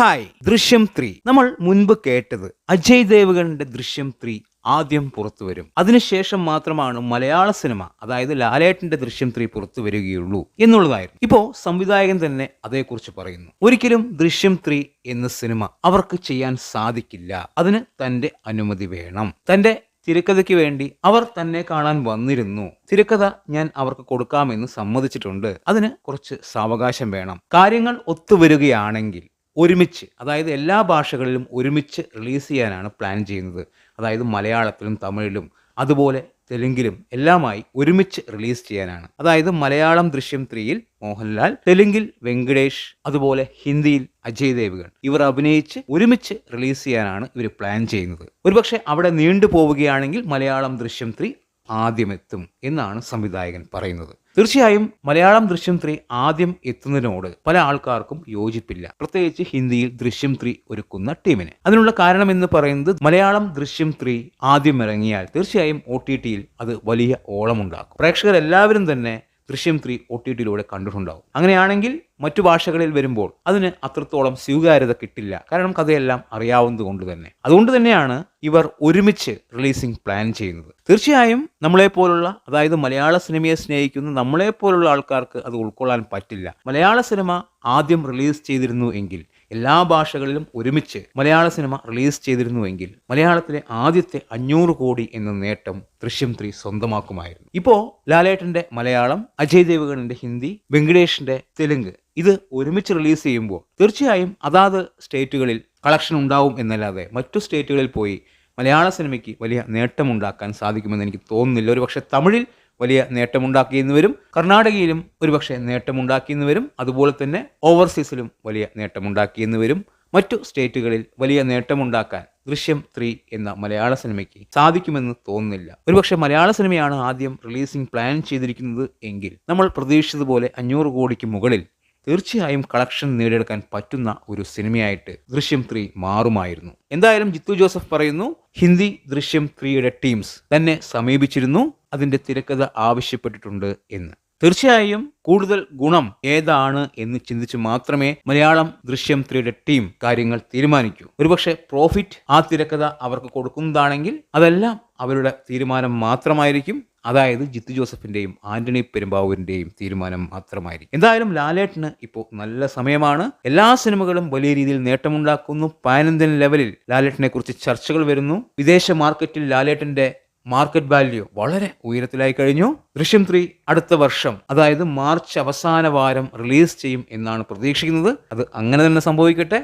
Hi ദൃശ്യം three. നമ്മൾ മുൻപ് കേട്ടത് അജയ് ദേവഗണിന്റെ ദൃശ്യം ത്രീ ആദ്യം പുറത്തു വരും. അതിനുശേഷം മാത്രമാണ് മലയാള സിനിമ അതായത് ലാലേട്ടന്റെ ദൃശ്യം ത്രീ പുറത്തു വരികയുള്ളൂ എന്നുള്ളതായിരുന്നു. ഇപ്പോ സംവിധായകൻ തന്നെ അതേക്കുറിച്ച് പറയുന്നു. ഒരിക്കലും ദൃശ്യം ത്രീ എന്ന സിനിമ അവർക്ക് ചെയ്യാൻ സാധിക്കില്ല. അതിന് തന്റെ അനുമതി വേണം. തന്റെ തിരക്കഥയ്ക്ക് വേണ്ടി അവർ തന്നെ കാണാൻ വന്നിരുന്നു. തിരക്കഥ ഞാൻ അവർക്ക് കൊടുക്കാമെന്ന് സമ്മതിച്ചിട്ടുണ്ട്. അതിന് കുറച്ച് സാവകാശം വേണം. കാര്യങ്ങൾ ഒത്തുവരികയാണെങ്കിൽ ഒരുമിച്ച് അതായത് എല്ലാ ഭാഷകളിലും ഒരുമിച്ച് റിലീസ് ചെയ്യാനാണ് പ്ലാൻ ചെയ്യുന്നത്. അതായത് മലയാളത്തിലും തമിഴിലും അതുപോലെ തെലുങ്കിലും എല്ലാമായി ഒരുമിച്ച് റിലീസ് ചെയ്യാനാണ്. അതായത് മലയാളം ദൃശ്യം ത്രീയിൽ മോഹൻലാൽ തെലുങ്കിൽ വെങ്കടേഷ് അതുപോലെ ഹിന്ദിയിൽ അജയ് ദേവ്ഗൺ. ഇവർ അഭിനയിച്ച് ഒരുമിച്ച് റിലീസ് ചെയ്യാനാണ് ഇവർ പ്ലാൻ ചെയ്യുന്നത്. ഒരുപക്ഷെ അവിടെ നീണ്ടു പോവുകയാണെങ്കിൽ മലയാളം ദൃശ്യം ത്രീ ആദ്യമെത്തും എന്നാണ് സംവിധായകൻ പറയുന്നത്. തീർച്ചയായും മലയാളം ദൃശ്യം ത്രീ ആദ്യം എത്തുന്നതിനോട് പല ആൾക്കാർക്കും യോജിപ്പില്ല. പ്രത്യേകിച്ച് ഹിന്ദിയിൽ ദൃശ്യം ത്രീ ഒരുക്കുന്ന ടീമിന്. അതിനുള്ള കാരണം എന്ന് പറയുന്നത് മലയാളം ദൃശ്യം ത്രീ ആദ്യം ഇറങ്ങിയാൽ തീർച്ചയായും ഒ ടി ടിയിൽ അത് വലിയ ഓളമുണ്ടാക്കും. പ്രേക്ഷകർ എല്ലാവരും തന്നെ ദൃശ്യം ത്രീ ഒ ടി ടിയിലൂടെ കണ്ടിട്ടുണ്ടാവും. അങ്ങനെയാണെങ്കിൽ മറ്റു ഭാഷകളിൽ വരുമ്പോൾ അതിന് അത്രത്തോളം സ്വീകാര്യത കിട്ടില്ല. കാരണം കഥയെല്ലാം അറിയാവുന്നത് കൊണ്ട് തന്നെ. അതുകൊണ്ട് തന്നെയാണ് ഇവർ ഒരുമിച്ച് റിലീസിംഗ് പ്ലാൻ ചെയ്യുന്നത്. തീർച്ചയായും നമ്മളെപ്പോലുള്ള അതായത് മലയാള സിനിമയെ സ്നേഹിക്കുന്ന നമ്മളെപ്പോലുള്ള ആൾക്കാർക്ക് അത് ഉൾക്കൊള്ളാൻ പറ്റില്ല. മലയാള സിനിമ ആദ്യം റിലീസ് ചെയ്തിരുന്നു എങ്കിൽ എല്ലാ ഭാഷകളിലും ഒരുമിച്ച് മലയാള സിനിമ റിലീസ് ചെയ്തിരുന്നുവെങ്കിൽ മലയാളത്തിലെ ആദ്യത്തെ അഞ്ഞൂറ് കോടി എന്ന നേട്ടം ദൃശ്യം ത്രീ സ്വന്തമാക്കുമായിരുന്നു. ഇപ്പോ ലാലേട്ടന്റെ മലയാളം അജയ് ദേവഗണിന്റെ ഹിന്ദി വെങ്കടേഷിന്റെ തെലുങ്ക് ഇത് ഒരുമിച്ച് റിലീസ് ചെയ്യുമ്പോൾ തീർച്ചയായും അതാത് സ്റ്റേറ്റുകളിൽ കളക്ഷൻ ഉണ്ടാവും എന്നല്ലാതെ മറ്റു സ്റ്റേറ്റുകളിൽ പോയി മലയാള സിനിമയ്ക്ക് വലിയ നേട്ടമുണ്ടാക്കാൻ സാധിക്കുമെന്ന് എനിക്ക് തോന്നുന്നില്ല. ഒരു പക്ഷേ തമിഴിൽ വലിയ നേട്ടമുണ്ടാക്കിയെന്ന് വരും കർണാടകയിലും ഒരുപക്ഷെ നേട്ടമുണ്ടാക്കിയെന്ന് വരും അതുപോലെ തന്നെ ഓവർസീസിലും വലിയ നേട്ടമുണ്ടാക്കിയെന്ന് വരും മറ്റു സ്റ്റേറ്റുകളിൽ വലിയ നേട്ടമുണ്ടാക്കാൻ ദൃശ്യം ത്രീ എന്ന മലയാള സിനിമയ്ക്ക് സാധിക്കുമെന്ന് തോന്നുന്നില്ല. ഒരുപക്ഷെ മലയാള സിനിമയാണ് ആദ്യം റിലീസിംഗ് പ്ലാൻ ചെയ്തിരിക്കുന്നത് എങ്കിൽ നമ്മൾ പ്രതീക്ഷിച്ചതുപോലെ അഞ്ഞൂറ് കോടിക്ക് മുകളിൽ തീർച്ചയായും കളക്ഷൻ നേടിയെടുക്കാൻ പറ്റുന്ന ഒരു സിനിമയായിട്ട് ദൃശ്യം ത്രീ മാറുമായിരുന്നു. എന്തായാലും ജിത്തു ജോസഫ് പറയുന്നു ഹിന്ദി ദൃശ്യം ത്രീയുടെ ടീംസ് തന്നെ സമീപിച്ചിരുന്നു. അതിന്റെ തിരക്കഥ ആവശ്യപ്പെട്ടിട്ടുണ്ട് എന്ന്. തീർച്ചയായും കൂടുതൽ ഗുണം ഏതാണ് എന്ന് ചിന്തിച്ച് മാത്രമേ മലയാളം ദൃശ്യം ത്രീയുടെ ടീം കാര്യങ്ങൾ തീരുമാനിക്കൂ. ഒരുപക്ഷെ പ്രോഫിറ്റ് ആ തിരക്കഥ അവർക്ക് കൊടുക്കുന്നതാണെങ്കിൽ അതെല്ലാം അവരുടെ തീരുമാനം മാത്രമായിരിക്കും. അതായത് ജിത്തു ജോസഫിന്റെയും ആന്റണി പെരുമ്പാവൂരിന്റെയും തീരുമാനം മാത്രമായിരിക്കും. എന്തായാലും ലാലേട്ടന് ഇപ്പോൾ നല്ല സമയമാണ്. എല്ലാ സിനിമകളും വലിയ രീതിയിൽ നേട്ടമുണ്ടാക്കുന്നു. പാനന്ദൻ ലെവലിൽ ലാലേട്ടനെ കുറിച്ച് ചർച്ചകൾ വരുന്നു. വിദേശ മാർക്കറ്റിൽ ലാലേട്ടന്റെ മാർക്കറ്റ് വാല്യൂ വളരെ ഉയരത്തിലായി കഴിഞ്ഞു. ദൃശ്യം ത്രീ അടുത്ത വർഷം അതായത് മാർച്ച് അവസാന വാരം റിലീസ് ചെയ്യും എന്നാണ് പ്രതീക്ഷിക്കുന്നത്. അത് അങ്ങനെ തന്നെ സംഭവിക്കട്ടെ.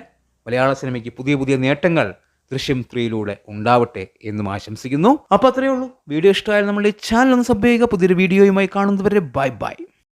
മലയാള സിനിമയ്ക്ക് പുതിയ പുതിയ നേട്ടങ്ങൾ ദൃശ്യം ത്രീയിലൂടെ ഉണ്ടാവട്ടെ എന്നും ആശംസിക്കുന്നു. അപ്പോൾ അത്രയേ ഉള്ളൂ. വീഡിയോ ഇഷ്ടമായാലും നമ്മൾ ഈ ചാനൽ ഒന്ന് സബ് ചെയ്യുക. പുതിയൊരു വീഡിയോയുമായി കാണുന്നവരെ ബൈ ബൈ